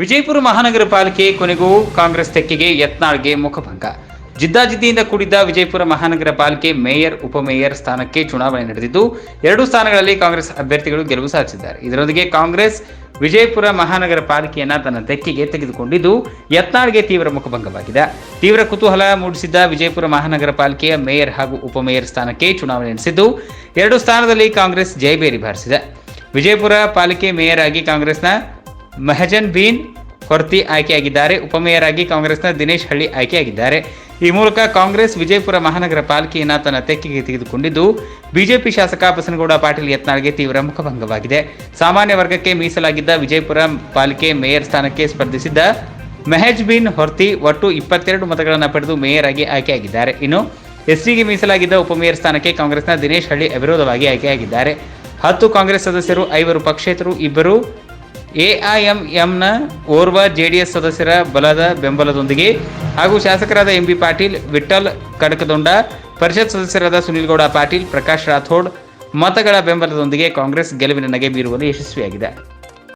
ವಿಜಯಪುರ ಮಹಾನಗರ ಪಾಲಿಕೆ ಕೊನೆಗೂ ಕಾಂಗ್ರೆಸ್ ತೆಕ್ಕೆಗೆ ಯತ್ನಾಳ್ಗೆ ಮುಖಭಂಗ. ಜಿದ್ದಾಜಿದ್ದಿಯಿಂದ ಕೂಡಿದ್ದ ವಿಜಯಪುರ ಮಹಾನಗರ ಪಾಲಿಕೆ ಮೇಯರ್, ಉಪಮೇಯರ್ ಸ್ಥಾನಕ್ಕೆ ಚುನಾವಣೆ ನಡೆದಿದ್ದು, ಎರಡು ಸ್ಥಾನಗಳಲ್ಲಿ ಕಾಂಗ್ರೆಸ್ ಅಭ್ಯರ್ಥಿಗಳು ಗೆಲುವು ಸಾಧಿಸಿದ್ದಾರೆ. ಇದರೊಂದಿಗೆ ಕಾಂಗ್ರೆಸ್ ವಿಜಯಪುರ ಮಹಾನಗರ ಪಾಲಿಕೆಯನ್ನ ತನ್ನ ತೆಕ್ಕೆಗೆ ತೆಗೆದುಕೊಂಡಿದ್ದು, ಯತ್ನಾಳ್ಗೆ ತೀವ್ರ ಮುಖಭಂಗವಾಗಿದೆ. ತೀವ್ರ ಕುತೂಹಲ ಮೂಡಿಸಿದ್ದ ವಿಜಯಪುರ ಮಹಾನಗರ ಪಾಲಿಕೆಯ ಮೇಯರ್ ಹಾಗೂ ಉಪಮೇಯರ್ ಸ್ಥಾನಕ್ಕೆ ಚುನಾವಣೆ ನಡೆಸಿದ್ದು, ಎರಡು ಸ್ಥಾನದಲ್ಲಿ ಕಾಂಗ್ರೆಸ್ ಜಯಬೇರಿ ಬಾರಿಸಿದೆ. ವಿಜಯಪುರ ಪಾಲಿಕೆ ಮೇಯರ್ ಆಗಿ ಕಾಂಗ್ರೆಸ್ನ ಮೆಹಜನ್ ಬೀನ್ ಕೊರ್ತಿ ಆಯ್ಕೆಯಾಗಿದ್ದಾರೆ. ಉಪಮೇಯರ್ ಆಗಿ ಕಾಂಗ್ರೆಸ್ನ ದಿನೇಶ್ ಹಳ್ಳಿ ಆಯ್ಕೆಯಾಗಿದ್ದಾರೆ. ಈ ಮೂಲಕ ಕಾಂಗ್ರೆಸ್ ವಿಜಯಪುರ ಮಹಾನಗರ ಪಾಲಿಕೆಯನ್ನ ತನ್ನ ತೆಕ್ಕಿಗೆ ತೆಗೆದುಕೊಂಡಿದ್ದು, ಬಿಜೆಪಿ ಶಾಸಕ ಬಸನಗೌಡ ಪಾಟೀಲ್ ಯತ್ನಾಳ್ಗೆ ತೀವ್ರ ಮುಖಭಂಗವಾಗಿದೆ. ಸಾಮಾನ್ಯ ವರ್ಗಕ್ಕೆ ಮೀಸಲಾಗಿದ್ದ ವಿಜಯಪುರ ಪಾಲಿಕೆ ಮೇಯರ್ ಸ್ಥಾನಕ್ಕೆ ಸ್ಪರ್ಧಿಸಿದ್ದ ಮೆಹಜ್ ಬಿನ್ ಹೊರ್ತಿ ಒಟ್ಟು ಇಪ್ಪತ್ತೆರಡು ಮತಗಳನ್ನು ಪಡೆದು ಮೇಯರ್ ಆಗಿ ಆಯ್ಕೆಯಾಗಿದ್ದಾರೆ. ಇನ್ನು ಎಸ್ಟಿಗೆ ಮೀಸಲಾಗಿದ್ದ ಉಪಮೇಯರ್ ಸ್ಥಾನಕ್ಕೆ ಕಾಂಗ್ರೆಸ್ನ ದಿನೇಶ್ ಹಳ್ಳಿ ಅವಿರೋಧವಾಗಿ ಆಯ್ಕೆಯಾಗಿದ್ದಾರೆ. ಹತ್ತು ಕಾಂಗ್ರೆಸ್ ಸದಸ್ಯರು, ಐವರು ಪಕ್ಷೇತರು, ಇಬ್ಬರು ಎಐಎಂಎಂನ ಓರ್ವ ಜೆಡಿಎಸ್ ಸದಸ್ಯರ ಬಲದ ಬೆಂಬಲದೊಂದಿಗೆ ಹಾಗೂ ಶಾಸಕರಾದ ಎಂಬಿ ಪಾಟೀಲ್ ವಿಠಲ್ ಕಡಕದೊಂಡ ಪರಿಷತ್ ಸದಸ್ಯರಾದ ಸುನಿಲ್ ಗೌಡ ಪಾಟೀಲ್, ಪ್ರಕಾಶ್ ರಾಥೋಡ್ ಮತಗಳ ಬೆಂಬಲದೊಂದಿಗೆ ಕಾಂಗ್ರೆಸ್ ಗೆಲುವಿನ ನಗೆ ಬೀರುವಲ್ಲಿ ಯಶಸ್ವಿಯಾಗಿದೆ.